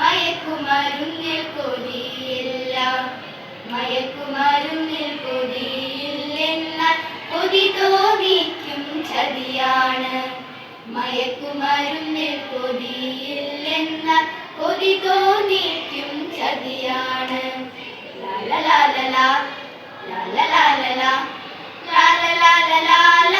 മയക്കുമരുന്നിൽ കൊതിയില്ല മയക്കുമ തോതി തോതിക്കും ചതിയാണ്. മയക്കുമരുന്നിൽ കൊതിയില്ലെന്ന കൊതി തോന്നിക്കും ചതിയാണ്. ലാല ലാല ലാല ലാല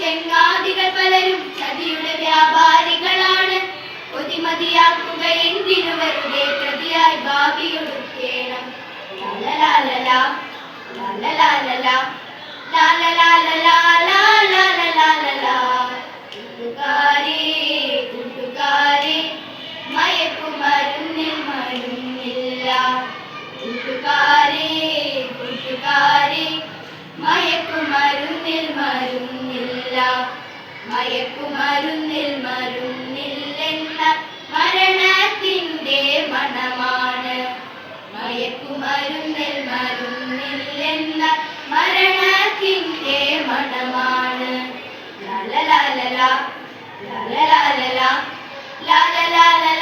ചെങ്ങാതികൾ പലരും ചതിയുടെ വ്യാപാരികളാണ്. ഒതിമതിയാക്കുക എന്തിനു വെറുതെ മയക്കുമരുന്നിൽ മരുന്നില്ലെന്ന മരണത്തിന്റെ മണമാണ് മയക്കുമരുന്നിൽ മരുന്നില്ലെന്ന മരണത്തിന്റെ മണമാണ് ലാലലാലല ലാലലാലല ലാലലാലല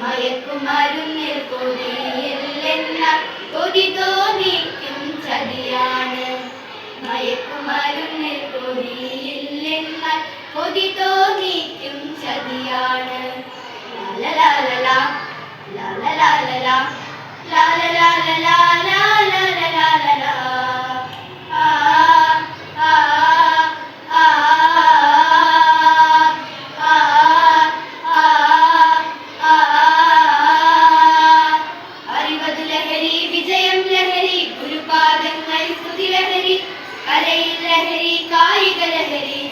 മയക്കുമാരും കൊതി തോന്നിക്കും ചതിയാണ്. മയക്കുമരു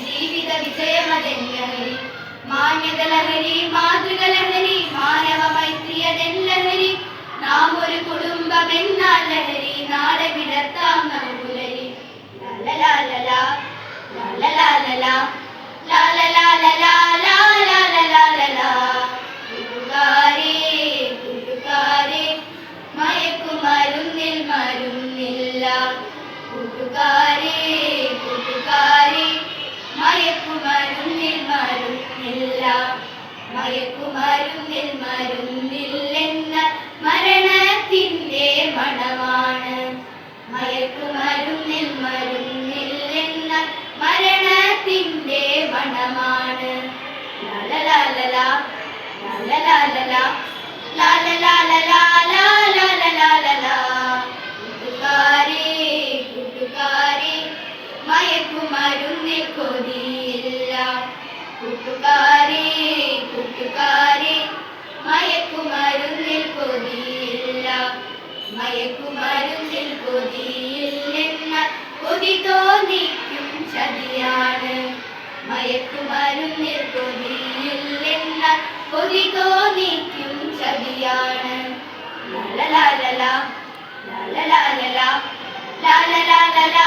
ജീവിത വിജയമതൻ ലഹരി മാന്യത ലഹരി മാതൃക ലഹരി മയക്കുമരുന്നിൽ മരുന്നിൽ എന്ന മരണത്തിന്റെ മണമാണ് ലാലലാലല, ലാലലാലല, ലാലലാലല. മയക്കുമരുന്നിൽ കൊതിയില്ലെന്ന കൊതി തോന്നിക്കും ചതിയാണ് മയക്കുമരുന്നിൽ കൊതിയില്ലെന്ന കൊതി തോന്നിക്കും ചതിയാണ് ലാലലാലല ലാലലാലല ലലലാലല,